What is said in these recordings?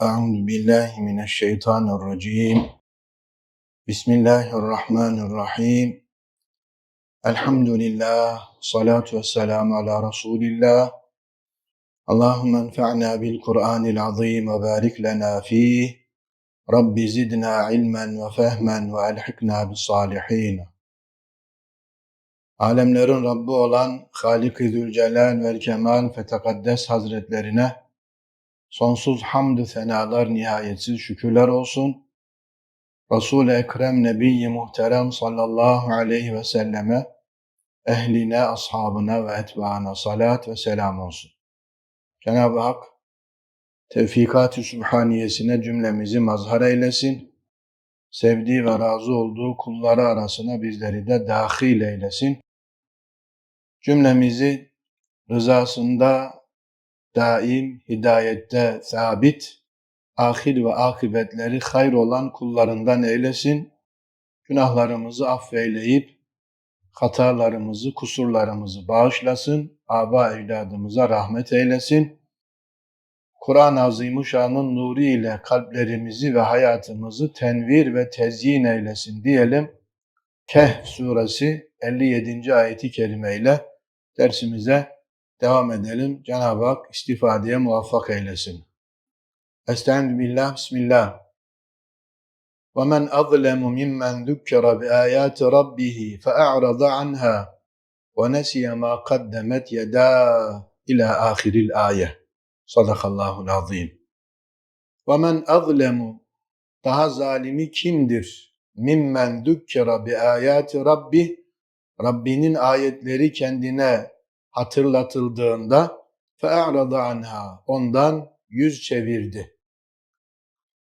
Euzu billahi mineşşeytanirracim. Bismillahirrahmanirrahim. Elhamdülillah. Salatu vesselamu ala Resulillah. Allahümme enfa'na bil Kur'anil azim ve barik lena fih. Rabbi zidna ilmen ve fehmen ve elhikna bis salihin. Alemlerin Rabbi olan Halik-i Zülcelal ve Kemal Fetekaddes Hazretlerine sonsuz hamdü senalar nihayetsiz şükürler olsun. Resul-i Ekrem Nebi-i Muhterem sallallahu aleyhi ve selleme, ehline, ashabına ve etbaına salat ve selam olsun. Cenab-ı Hak tevfikat-ı sübhaniyesine cümlemizi mazhar eylesin. Sevdiği ve razı olduğu kulları arasına bizleri de dahil eylesin. Cümlemizi rızasında daim, hidayette sabit, ahir ve akıbetleri hayır olan kullarından eylesin. Günahlarımızı affeyleyip, hatalarımızı, kusurlarımızı bağışlasın. Aba evladımıza rahmet eylesin. Kur'an-ı Azimuşşan'ın nuru ile kalplerimizi ve hayatımızı tenvir ve tezyin eylesin diyelim. Kehf suresi 57. ayeti kerimeyle dersimize devam edelim. Cenab-ı Hak istifadeye muvaffak eylesin. Estaizu billah, bismillah. وَمَنْ أَظْلَمُ مِمَّنْ ذُكِّرَ بِآيَاتِ رَبِّهِ فَأَعْرَضَ عَنْهَا وَنَسِيَ مَا قَدَّمَتْ يَدَاهُ إلى آخر الآية. Sadakallahul azim. وَمَنْ أَظْلَمُ Daha zalimi kimdir? Mimmen dukkira bi ayati rabbi Rabbinin ayetleri kendine hatırlatıldığında fe'arada anha ondan yüz çevirdi.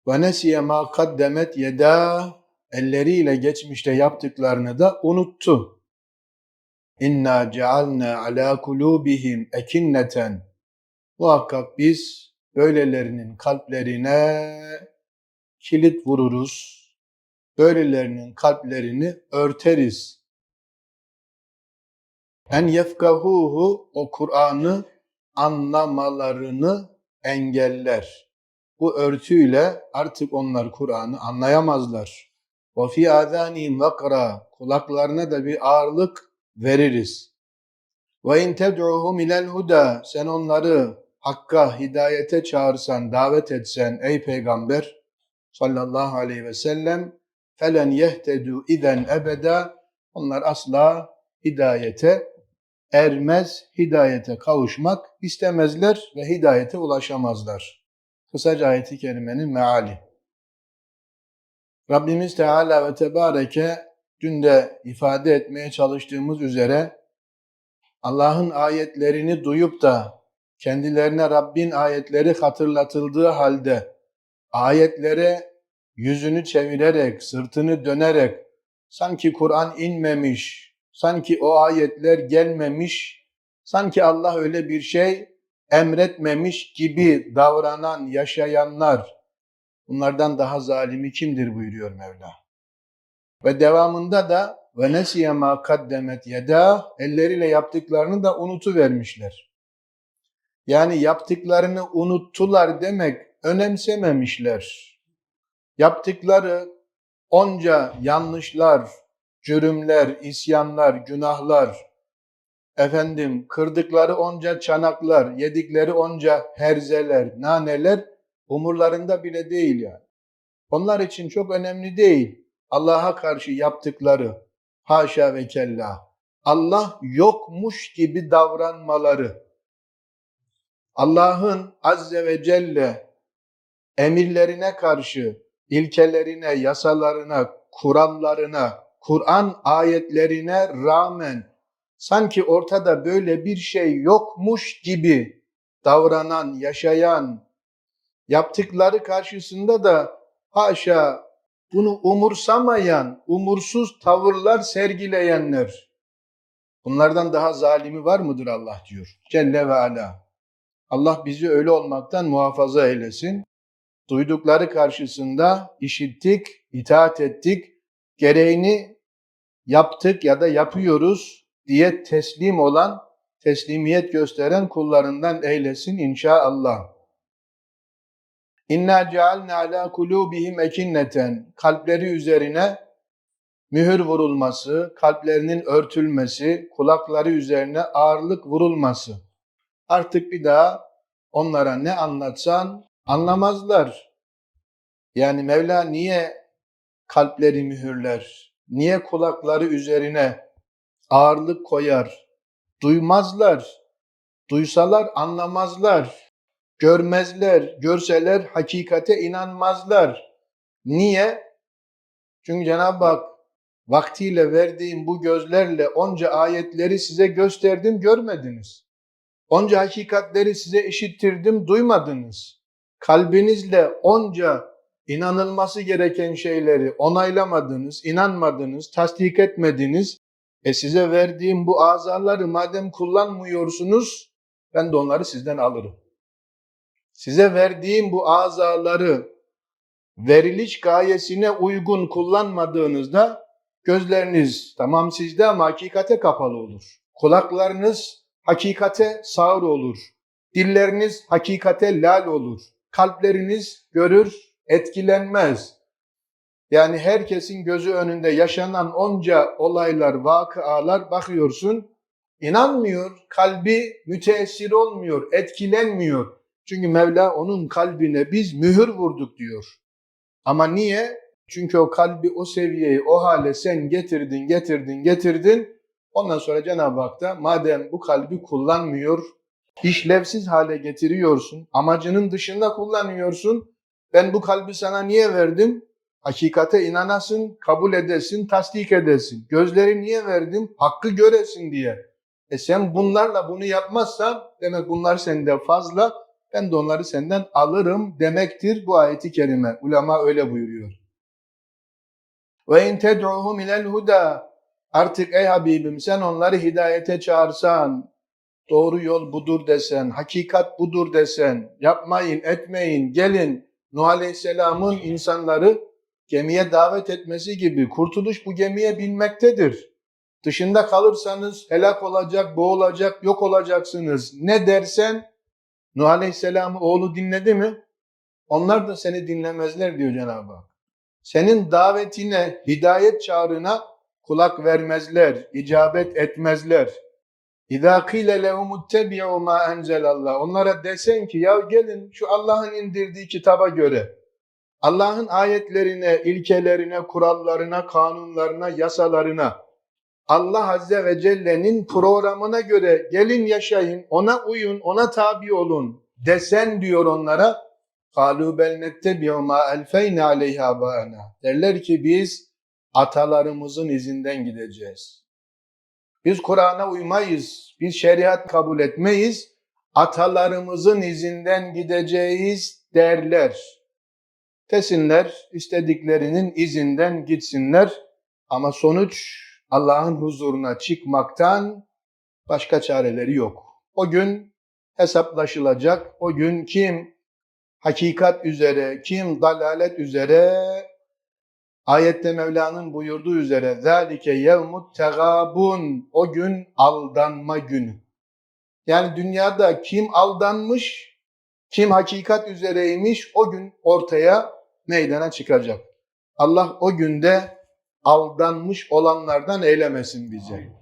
Nesiye ma kaddemet yeda elleriyle geçmişte yaptıklarını da unuttu. İnna cealna ala kulubihim ekinneten Muhakkak biz böylelerinin kalplerine kilit vururuz. Böylelerinin kalplerini örteriz. En yefkahuhu o Kur'an'ı anlamalarını engeller. Bu örtüyle artık onlar Kur'an'ı anlayamazlar. Ve fi azanihim vakra kulaklarına da bir ağırlık veririz. Ve in ted'uhum ilel huda sen onları hakka, hidayete çağırsan, davet etsen ey peygamber sallallahu aleyhi ve sellem felen yehtedu iden ebeda onlar asla hidayete ermez, hidayete kavuşmak istemezler ve hidayete ulaşamazlar. Kısaca ayeti kerimenin meali. Rabbimiz Teala ve Tebareke dün de ifade etmeye çalıştığımız üzere Allah'ın ayetlerini duyup da kendilerine Rabbin ayetleri hatırlatıldığı halde ayetlere yüzünü çevirerek, sırtını dönerek sanki Kur'an inmemiş, sanki o ayetler gelmemiş, sanki Allah öyle bir şey emretmemiş gibi davranan, yaşayanlar bunlardan daha zalimi kimdir buyuruyor Mevla. Ve devamında da ve nesiye ma kaddemet yeda elleriyle yaptıklarını da unutu vermişler. Yani yaptıklarını unuttular demek önemsememişler. Yaptıkları onca yanlışlar, cürümler, isyanlar, günahlar, efendim kırdıkları onca çanaklar, yedikleri onca herzeler, naneler umurlarında bile değil yani. Onlar için çok önemli değil. Allah'a karşı yaptıkları, haşa ve kella, Allah yokmuş gibi davranmaları, Allah'ın azze ve celle emirlerine karşı, ilkelerine, yasalarına, kurallarına, Kur'an ayetlerine rağmen sanki ortada böyle bir şey yokmuş gibi davranan, yaşayan, yaptıkları karşısında da haşa bunu umursamayan, umursuz tavırlar sergileyenler. Bunlardan daha zalimi var mıdır Allah diyor. Celle ve Ala. Allah bizi öyle olmaktan muhafaza eylesin. Duydukları karşısında işittik, itaat ettik, gereğini yaptık ya da yapıyoruz diye teslim olan, teslimiyet gösteren kullarından eylesin inşallah. İnna cealna ala kulubihim ekinneten. Kalpleri üzerine mühür vurulması, kalplerinin örtülmesi, kulakları üzerine ağırlık vurulması. Artık bir daha onlara ne anlatsan anlamazlar. Yani Mevla niye kalpleri mühürler? Niye kulakları üzerine ağırlık koyar? Duymazlar. Duysalar anlamazlar. Görmezler. Görseler hakikate inanmazlar. Niye? Çünkü Cenab-ı Hak vaktiyle verdiğim bu gözlerle onca ayetleri size gösterdim görmediniz. Onca hakikatleri size işittirdim duymadınız. Kalbinizle onca inanılması gereken şeyleri onaylamadınız, inanmadınız, tasdik etmediniz. E size verdiğim bu azaları madem kullanmıyorsunuz ben de onları sizden alırım. Size verdiğim bu azaları veriliş gayesine uygun kullanmadığınızda gözleriniz tamam sizde ama hakikate kapalı olur. Kulaklarınız hakikate sağır olur. Dilleriniz hakikate lal olur. Kalpleriniz görür, etkilenmez. Yani herkesin gözü önünde yaşanan onca olaylar, vakıalar bakıyorsun, inanmıyor, kalbi müteessir olmuyor, etkilenmiyor. Çünkü Mevla onun kalbine biz mühür vurduk diyor. Ama niye? Çünkü o kalbi o seviyeyi, o hale sen getirdin, getirdin, getirdin. Ondan sonra Cenab-ı Hak da madem bu kalbi kullanmıyor, işlevsiz hale getiriyorsun, amacının dışında kullanıyorsun. Ben bu kalbi sana niye verdim? Hakikate inanasın, kabul edesin, tasdik edesin. Gözleri niye verdim? Hakkı göresin diye. E sen bunlarla bunu yapmazsan demek bunlar sende fazla. Ben de onları senden alırım demektir bu ayeti kerime. Ulema öyle buyuruyor. Ve in ted'uhum ilel huda. Artık ey Habibim sen onları hidayete çağırsan, doğru yol budur desen, hakikat budur desen, yapmayın, etmeyin, gelin. Nuh Aleyhisselam'ın insanları gemiye davet etmesi gibi kurtuluş bu gemiye binmektedir. Dışında kalırsanız helak olacak, boğulacak, yok olacaksınız. Ne dersen Nuh Aleyhisselam'ı oğlu dinledi mi? Onlar da seni dinlemezler diyor Cenab-ı Hak. Senin davetine, hidayet çağrına kulak vermezler, icabet etmezler. İza kile lehum ittebi'u ma enzelallah. Onlara desen ki ya gelin şu Allah'ın indirdiği kitaba göre Allah'ın ayetlerine, ilkelerine, kurallarına, kanunlarına, yasalarına Allah Azze ve Celle'nin programına göre gelin yaşayın, ona uyun, ona tabi olun desen diyor onlara. قَالُوا بَلْ نَتَّبِعُ مَا أَلْفَيْنَا عَلَيْهَا بَاءَنَا Derler ki biz atalarımızın izinden gideceğiz. Biz Kur'an'a uymayız, biz şeriat kabul etmeyiz, atalarımızın izinden gideceğiz derler. Desinler, istediklerinin izinden gitsinler ama sonuç Allah'ın huzuruna çıkmaktan başka çareleri yok. O gün hesaplaşılacak. O gün kim hakikat üzere, kim dalalet üzere ayette Mevla'nın buyurduğu üzere zalike yevmut tegabun o gün aldanma günü. Yani dünyada kim aldanmış, kim hakikat üzereymiş o gün ortaya meydana çıkacak. Allah o günde aldanmış olanlardan eylemesin bize.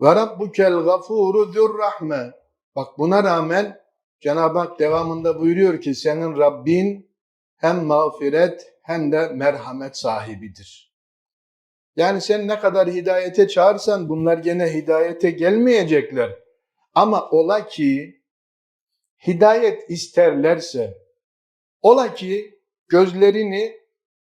Ve rabbukel gafuru zurrahme. Bak buna rağmen Cenab-ı Hak devamında buyuruyor ki senin Rabbin hem mağfiret hem de merhamet sahibidir. Yani sen ne kadar hidayete çağırsan bunlar gene hidayete gelmeyecekler. Ama ola ki hidayet isterlerse, ola ki gözlerini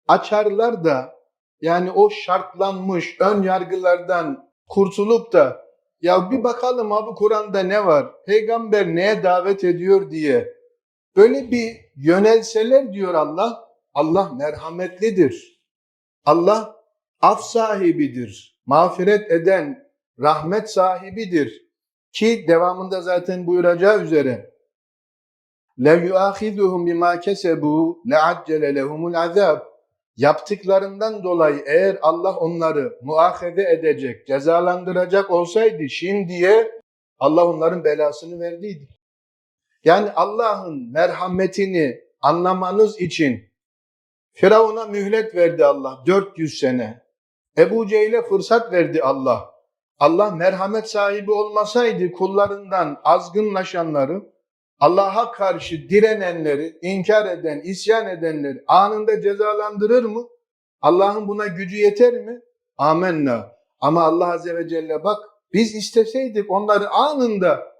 açarlar da yani o şartlanmış ön yargılardan kurtulup da ya bir bakalım abi Kur'an'da ne var? Peygamber neye davet ediyor diye. Böyle bir yönelseler diyor Allah. Allah merhametlidir. Allah af sahibidir. Mağfiret eden, rahmet sahibidir. Ki devamında zaten buyuracağı üzere لَوْ يُؤَخِذُهُمْ بِمَا كَسَبُوا لَعَجَّلَ لَهُمُ الْعَذَابِ Yaptıklarından dolayı eğer Allah onları muahede edecek, cezalandıracak olsaydı şimdiye Allah onların belasını verdiydi. Yani Allah'ın merhametini anlamanız için Firavun'a mühlet verdi Allah 400 sene. Ebu Cehil'e fırsat verdi Allah. Allah merhamet sahibi olmasaydı kullarından azgınlaşanları, Allah'a karşı direnenleri, inkar eden, isyan edenleri anında cezalandırır mı? Allah'ın buna gücü yeter mi? Amenna. Ama Allah Azze ve Celle bak biz isteseydik onları anında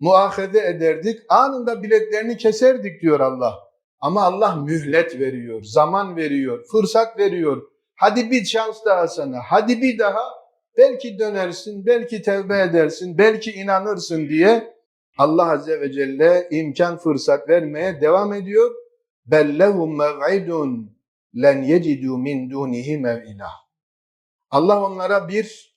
muahede ederdik, anında biletlerini keserdik diyor Allah. Ama Allah mühlet veriyor, zaman veriyor, fırsat veriyor. Hadi bir şans daha sana, hadi bir daha belki dönersin, belki tevbe edersin, belki inanırsın diye Allah Azze ve Celle imkan fırsat vermeye devam ediyor. Bellehum mev'idun len yecidu min dunihi mev'ila. Allah onlara bir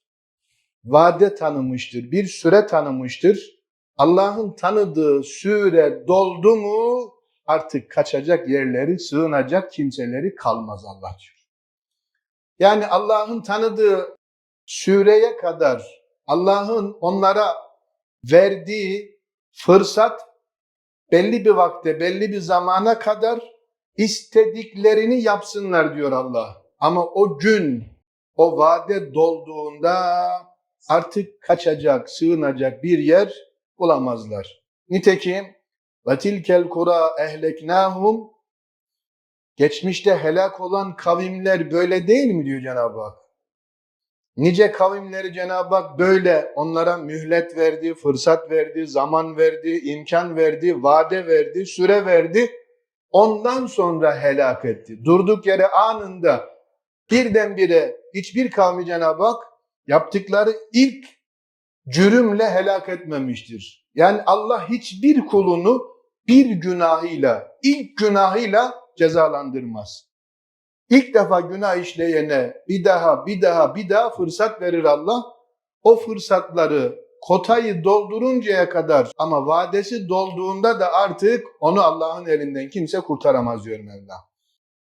vade tanımıştır, bir süre tanımıştır. Allah'ın tanıdığı süre doldu mu artık kaçacak yerleri, sığınacak kimseleri kalmaz Allah diyor. Yani Allah'ın tanıdığı süreye kadar Allah'ın onlara verdiği fırsat belli bir vakte, belli bir zamana kadar istediklerini yapsınlar diyor Allah. Ama o gün, o vade dolduğunda artık kaçacak, sığınacak bir yer bulamazlar. Nitekim ve tilkel kura ehleknahum geçmişte helak olan kavimler böyle değil mi diyor Cenab-ı Hak. Nice kavimleri Cenab-ı Hak böyle onlara mühlet verdi, fırsat verdi, zaman verdi, imkan verdi, vade verdi, süre verdi. Ondan sonra helak etti. Durduk yere anında birdenbire hiçbir kavmi Cenab-ı Hak yaptıkları ilk cürümle helak etmemiştir. Yani Allah hiçbir kulunu bir günahıyla, ilk günahıyla cezalandırmaz. İlk defa günah işleyene bir daha, bir daha, bir daha fırsat verir Allah. O fırsatları kotayı dolduruncaya kadar ama vadesi dolduğunda da artık onu Allah'ın elinden kimse kurtaramaz diyor Mevla.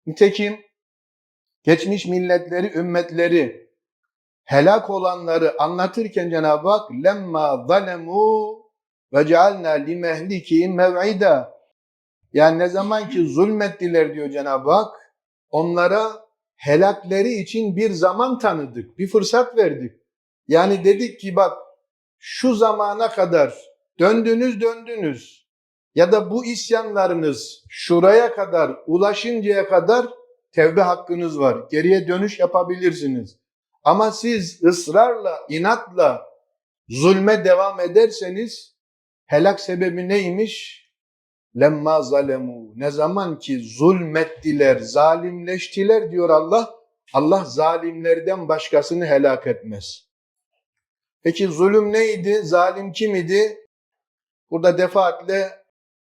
Nitekim geçmiş milletleri, ümmetleri, helak olanları anlatırken Cenab-ı Hak lemma zalemu ve cealna limehlikihim mev'ida yani ne zaman ki zulmettiler diyor Cenab-ı Hak onlara helakleri için bir zaman tanıdık, bir fırsat verdik. Yani dedik ki bak şu zamana kadar döndünüz döndünüz ya da bu isyanlarınız şuraya kadar ulaşıncaya kadar tevbe hakkınız var. Geriye dönüş yapabilirsiniz. Ama siz ısrarla, inatla zulme devam ederseniz helak sebebi neymiş? Lemma zalemu. Ne zaman ki zulmettiler, zalimleştiler diyor Allah. Allah zalimlerden başkasını helak etmez. Peki zulüm neydi? Zalim kim idi? Burada defaatle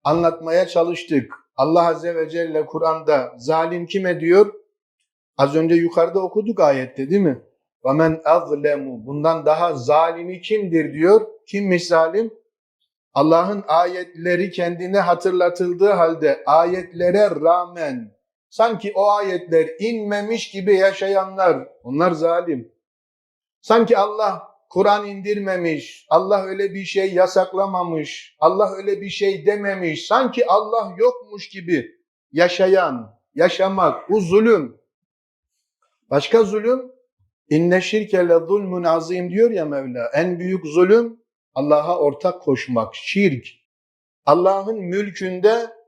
anlatmaya çalıştık. Allah Azze ve Celle Kur'an'da zalim kime diyor? Az önce yukarıda okuduk ayette değil mi? وَمَنْ أَظْلَمُ Bundan daha zalimi kimdir diyor. Kimmiş zalim? Allah'ın ayetleri kendine hatırlatıldığı halde ayetlere rağmen sanki o ayetler inmemiş gibi yaşayanlar onlar zalim. Sanki Allah Kur'an indirmemiş, Allah öyle bir şey yasaklamamış, Allah öyle bir şey dememiş, sanki Allah yokmuş gibi yaşayan, yaşamak bu zulüm. Başka zulüm inne şirke le zulmun azim diyor ya Mevla. En büyük zulüm Allah'a ortak koşmak, şirk. Allah'ın mülkünde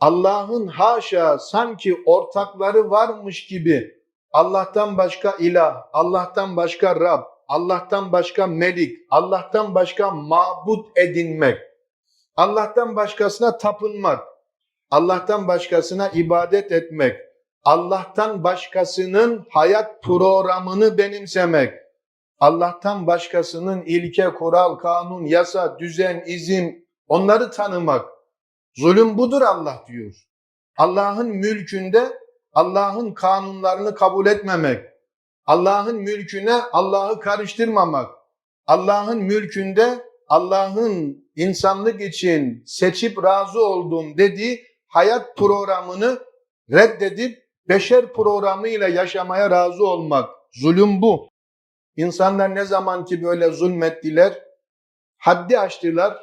Allah'ın haşa sanki ortakları varmış gibi. Allah'tan başka ilah, Allah'tan başka Rab, Allah'tan başka melik, Allah'tan başka mabut edinmek, Allah'tan başkasına tapınmak, Allah'tan başkasına ibadet etmek, Allah'tan başkasının hayat programını benimsemek, Allah'tan başkasının ilke, kural, kanun, yasa, düzen, izin onları tanımak. Zulüm budur Allah diyor. Allah'ın mülkünde Allah'ın kanunlarını kabul etmemek. Allah'ın mülküne Allah'ı karıştırmamak. Allah'ın mülkünde Allah'ın insanlık için seçip razı olduğum dediği hayat programını reddedip beşer programıyla yaşamaya razı olmak. Zulüm bu. İnsanlar ne zaman ki böyle zulmettiler, haddi aştılar.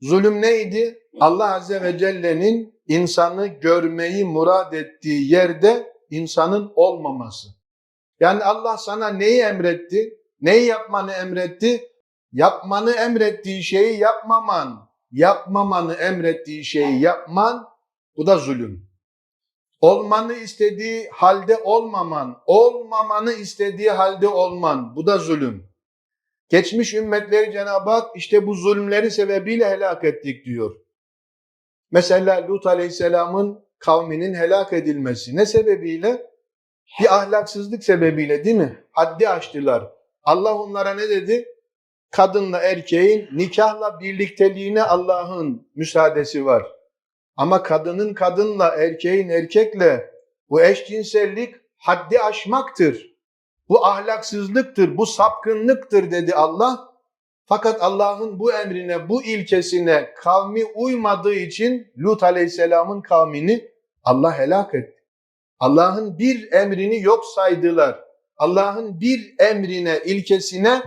Zulüm neydi? Allah Azze ve Celle'nin insanı görmeyi murad ettiği yerde insanın olmaması. Yani Allah sana neyi emretti? Neyi yapmanı emretti? Yapmanı emrettiği şeyi yapmaman, yapmamanı emrettiği şeyi yapman bu da zulüm. Olmanı istediği halde olmaman, olmamanı istediği halde olman bu da zulüm. Geçmiş ümmetleri Cenab-ı Hak işte bu zulümleri sebebiyle helak ettik diyor. Mesela Lut Aleyhisselam'ın kavminin helak edilmesi ne sebebiyle? Bir ahlaksızlık sebebiyle değil mi? Haddi aştılar. Allah onlara ne dedi? Kadınla erkeğin nikahla birlikteliğine Allah'ın müsaadesi var. Ama kadının kadınla, erkeğin erkekle bu eşcinsellik haddi aşmaktır. Bu ahlaksızlıktır, bu sapkınlıktır dedi Allah. Fakat Allah'ın bu emrine, bu ilkesine kavmi uymadığı için Lut Aleyhisselam'ın kavmini Allah helak etti. Allah'ın bir emrini yok saydılar. Allah'ın bir emrine, ilkesine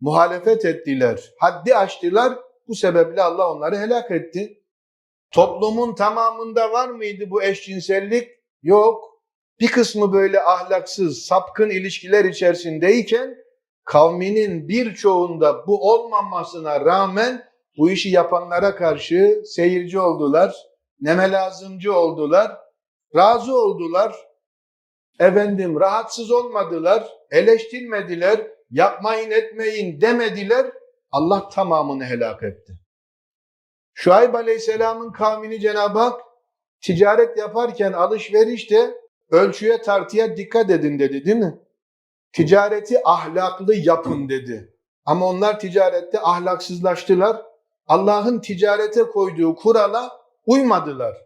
muhalefet ettiler. Haddi aştılar. Bu sebeple Allah onları helak etti. Toplumun tamamında var mıydı bu eşcinsellik? Yok. Bir kısmı böyle ahlaksız, sapkın ilişkiler içerisindeyken kavminin birçoğunda bu olmamasına rağmen bu işi yapanlara karşı seyirci oldular, neme lazımcı oldular, razı oldular. Efendim rahatsız olmadılar, eleştirmediler, yapmayın etmeyin demediler. Allah tamamını helak etti. Şuayb Aleyhisselam'ın kavmini Cenab-ı Hak ticaret yaparken alışverişte ölçüye tartıya dikkat edin dedi değil mi? Ticareti ahlaklı yapın dedi. Ama onlar ticarette ahlaksızlaştılar. Allah'ın ticarete koyduğu kurala uymadılar.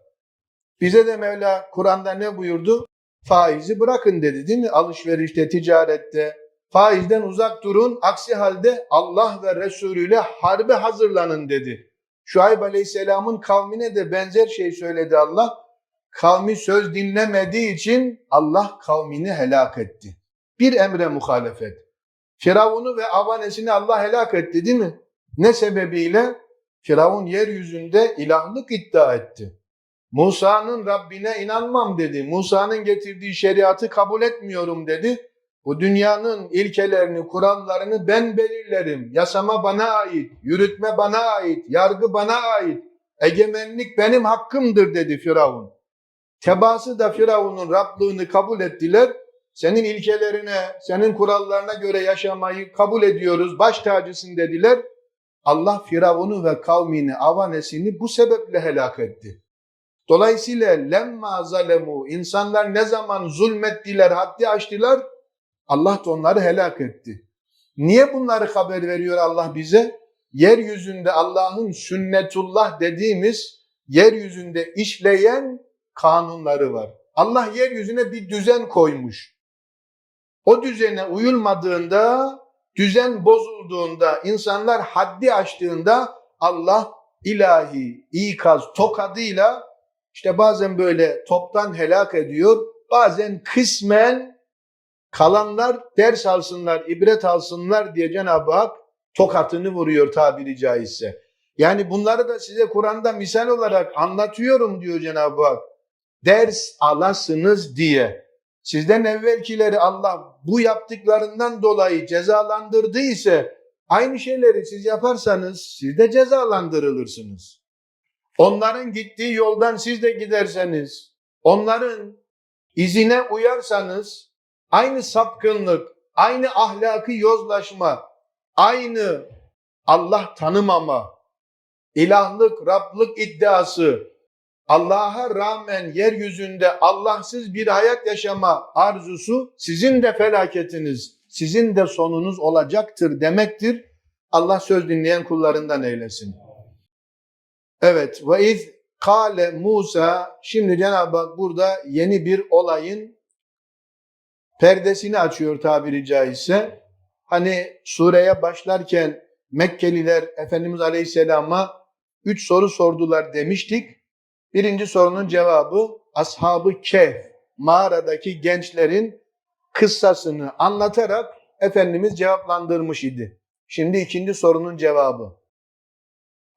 Bize de Mevla Kur'an'da ne buyurdu? Faizi bırakın dedi değil mi? Alışverişte, ticarette. Faizden uzak durun. Aksi halde Allah ve Resulü ile harbe hazırlanın dedi. Şuayb Aleyhisselam'ın kavmine de benzer şey söyledi Allah. Kavmi söz dinlemediği için Allah kavmini helak etti. Bir emre muhalefet. Firavun'u ve avanesini Allah helak etti değil mi? Ne sebebiyle? Firavun yeryüzünde ilahlık iddia etti. Musa'nın Rabbine inanmam dedi. Musa'nın getirdiği şeriatı kabul etmiyorum dedi. Bu dünyanın ilkelerini, kurallarını ben belirlerim. Yasama bana ait, yürütme bana ait, yargı bana ait. Egemenlik benim hakkımdır dedi Firavun. Tebaası da Firavun'un Rablığını kabul ettiler. Senin ilkelerine, senin kurallarına göre yaşamayı kabul ediyoruz, baş tacısın dediler. Allah Firavun'u ve kavmini, avanesini bu sebeple helak etti. Dolayısıyla lemma zalemu insanlar ne zaman zulmettiler, haddi aştılar Allah da onları helak etti. Niye bunları haber veriyor Allah bize? Yeryüzünde Allah'ın sünnetullah dediğimiz yeryüzünde işleyen kanunları var. Allah yeryüzüne bir düzen koymuş. O düzene uyulmadığında, düzen bozulduğunda, insanlar haddi aştığında Allah ilahi ikaz tokadıyla işte bazen böyle toptan helak ediyor, bazen kısmen kalanlar ders alsınlar, ibret alsınlar diye Cenab-ı Hak tokatını vuruyor tabiri caizse. Yani bunları da size Kur'an'da misal olarak anlatıyorum diyor Cenab-ı Hak. Ders alasınız diye. Sizden evvelkileri Allah bu yaptıklarından dolayı cezalandırdı ise aynı şeyleri siz yaparsanız siz de cezalandırılırsınız. Onların gittiği yoldan siz de giderseniz, onların izine uyarsanız aynı sapkınlık, aynı ahlaki yozlaşma, aynı Allah tanımama, ilahlık, Rablık iddiası, Allah'a rağmen yeryüzünde Allahsız bir hayat yaşama arzusu sizin de felaketiniz, sizin de sonunuz olacaktır demektir. Allah söz dinleyen kullarından eylesin. Evet ve iz kale Musa şimdi Cenab-ı Hak burada yeni bir olayın perdesini açıyor tabiri caizse. Hani sureye başlarken Mekkeliler Efendimiz Aleyhisselam'a üç soru sordular demiştik. Birinci sorunun cevabı Ashab-ı Kehf, mağaradaki gençlerin kıssasını anlatarak Efendimiz cevaplandırmış idi. Şimdi ikinci sorunun cevabı.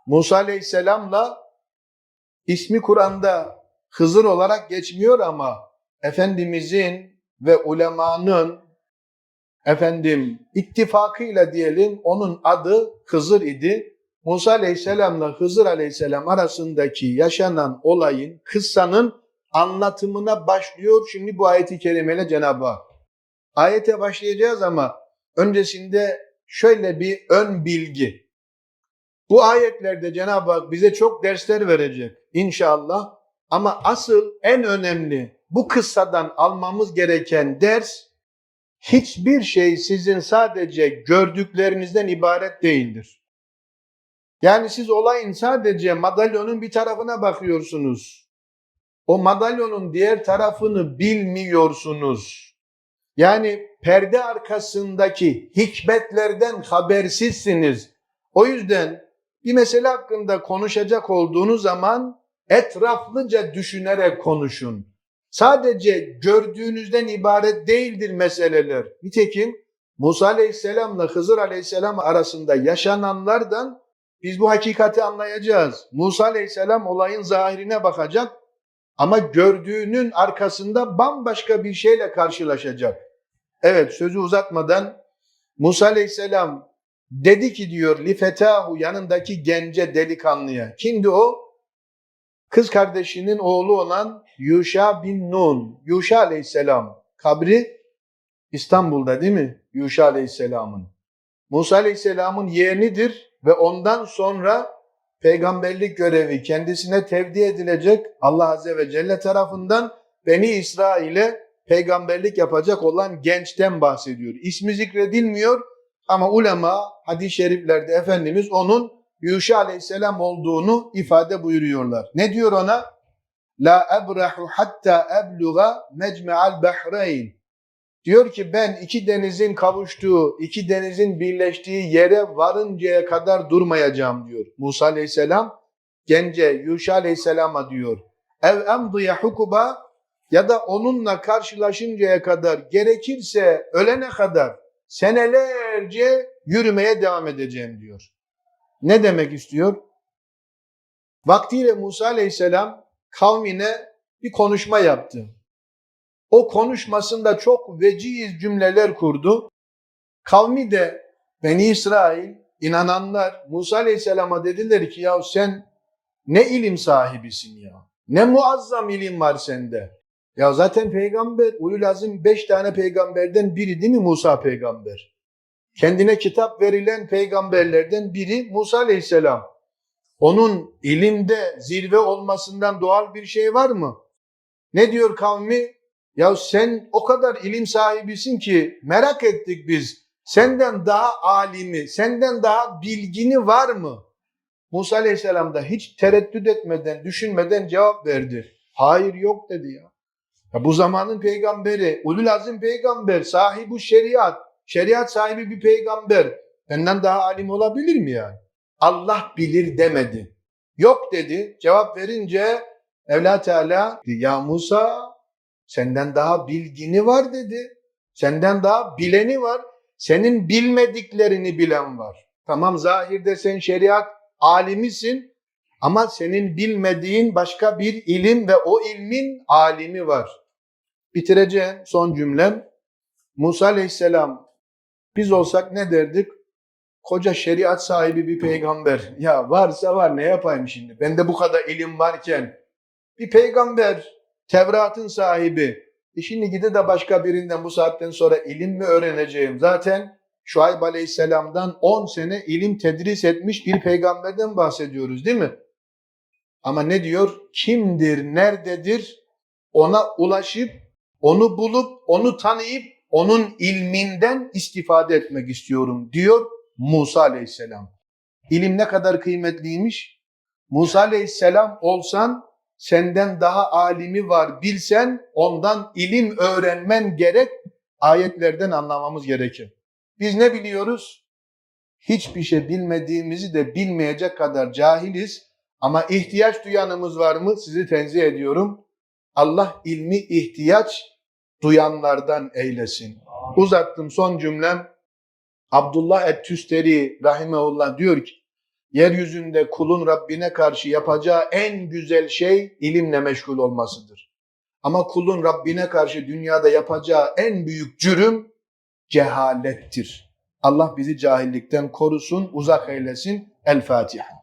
Musa Aleyhisselam'la ismi Kur'an'da Hızır olarak geçmiyor ama Efendimizin ve ulemanın efendim ittifakıyla diyelim onun adı Hızır idi. Musa Aleyhisselam'la Hızır Aleyhisselam arasındaki yaşanan olayın, kıssanın anlatımına başlıyor şimdi bu ayeti kerimeyle Cenab-ı Hak. Ayete başlayacağız ama öncesinde şöyle bir ön bilgi. Bu ayetlerde Cenab-ı Hak bize çok dersler verecek inşallah. Ama asıl en önemli bu kıssadan almamız gereken ders hiçbir şey sizin sadece gördüklerinizden ibaret değildir. Yani siz olayın sadece madalyonun bir tarafına bakıyorsunuz. O madalyonun diğer tarafını bilmiyorsunuz. Yani perde arkasındaki hikmetlerden habersizsiniz. O yüzden bir mesele hakkında konuşacak olduğunuz zaman etraflıca düşünerek konuşun. Sadece gördüğünüzden ibaret değildir meseleler. Nitekim Musa Aleyhisselam'la Hızır Aleyhisselam arasında yaşananlardan biz bu hakikati anlayacağız. Musa Aleyhisselam olayın zahirine bakacak ama gördüğünün arkasında bambaşka bir şeyle karşılaşacak. Evet sözü uzatmadan Musa Aleyhisselam dedi ki diyor li fetahu yanındaki gence delikanlıya. Kimdi o? Kız kardeşinin oğlu olan Yuşa bin Nun. Yuşa Aleyhisselam kabri İstanbul'da değil mi? Yuşa Aleyhisselam'ın. Musa Aleyhisselam'ın yeğenidir ve ondan sonra peygamberlik görevi kendisine tevdi edilecek Allah Azze ve Celle tarafından Beni İsrail'e peygamberlik yapacak olan gençten bahsediyor. İsmi zikredilmiyor ama ulema hadis-i şeriflerde Efendimiz onun Yuşa aleyhisselam olduğunu ifade buyuruyorlar. Ne diyor ona? La ebrahu hatta ebluga mecme'al bahreyn. Diyor ki ben iki denizin kavuştuğu, iki denizin birleştiği yere varıncaya kadar durmayacağım diyor. Musa aleyhisselam gence Yuşa aleyhisselama diyor. Ev emdiye hukuba ya da onunla karşılaşıncaya kadar gerekirse ölene kadar senelerce yürümeye devam edeceğim diyor. Ne demek istiyor? Vaktiyle Musa Aleyhisselam kavmine bir konuşma yaptı. O konuşmasında çok veciz cümleler kurdu. Kavmi de Beni İsrail inananlar Musa Aleyhisselam'a dediler ki ya sen ne ilim sahibisin ya. Ne muazzam ilim var sende. Ya zaten peygamber, ulul azim beş tane peygamberden biri değil mi Musa peygamber? Kendine kitap verilen peygamberlerden biri Musa aleyhisselam. Onun ilimde zirve olmasından doğal bir şey var mı? Ne diyor kavmi? Ya sen o kadar ilim sahibisin ki merak ettik biz. Senden daha alimi, senden daha bilgini var mı? Musa aleyhisselam da hiç tereddüt etmeden, düşünmeden cevap verdi. Hayır yok dedi ya. Ya bu zamanın peygamberi, ulul azim peygamber, sahibi şeriat, şeriat sahibi bir peygamber benden daha alim olabilir mi yani? Allah bilir demedi. Yok dedi. Cevap verince Evla Teala ya Musa senden daha bilgini var dedi. Senden daha bileni var. Senin bilmediklerini bilen var. Tamam zahirde sen şeriat alimisin ama senin bilmediğin başka bir ilim ve o ilmin alimi var. Bitireceğim son cümlem. Musa Aleyhisselam biz olsak ne derdik? Koca şeriat sahibi bir peygamber. Ya varsa var ne yapayım şimdi? Bende bu kadar ilim varken bir peygamber, Tevrat'ın sahibi. E şimdi gide de başka birinden bu saatten sonra ilim mi öğreneceğim? Zaten Şuayb Aleyhisselam'dan 10 sene ilim tedris etmiş bir peygamberden bahsediyoruz değil mi? Ama ne diyor? Kimdir, nerededir? Ona ulaşıp, onu bulup, onu tanıyıp, onun ilminden istifade etmek istiyorum diyor Musa Aleyhisselam. İlim ne kadar kıymetliymiş? Musa Aleyhisselam olsan senden daha alimi var bilsen ondan ilim öğrenmen gerek ayetlerden anlamamız gerekir. Biz ne biliyoruz? Hiçbir şey bilmediğimizi de bilmeyecek kadar cahiliz ama ihtiyaç duyanımız var mı? Sizi tenzih ediyorum. Allah ilmi ihtiyaç duyanlardan eylesin. Uzattım son cümlem. Abdullah et-Tüsteri rahimeullah diyor ki yeryüzünde kulun Rabbine karşı yapacağı en güzel şey ilimle meşgul olmasıdır. Ama kulun Rabbine karşı dünyada yapacağı en büyük cürüm cehalettir. Allah bizi cahillikten korusun, uzak eylesin. El Fatiha.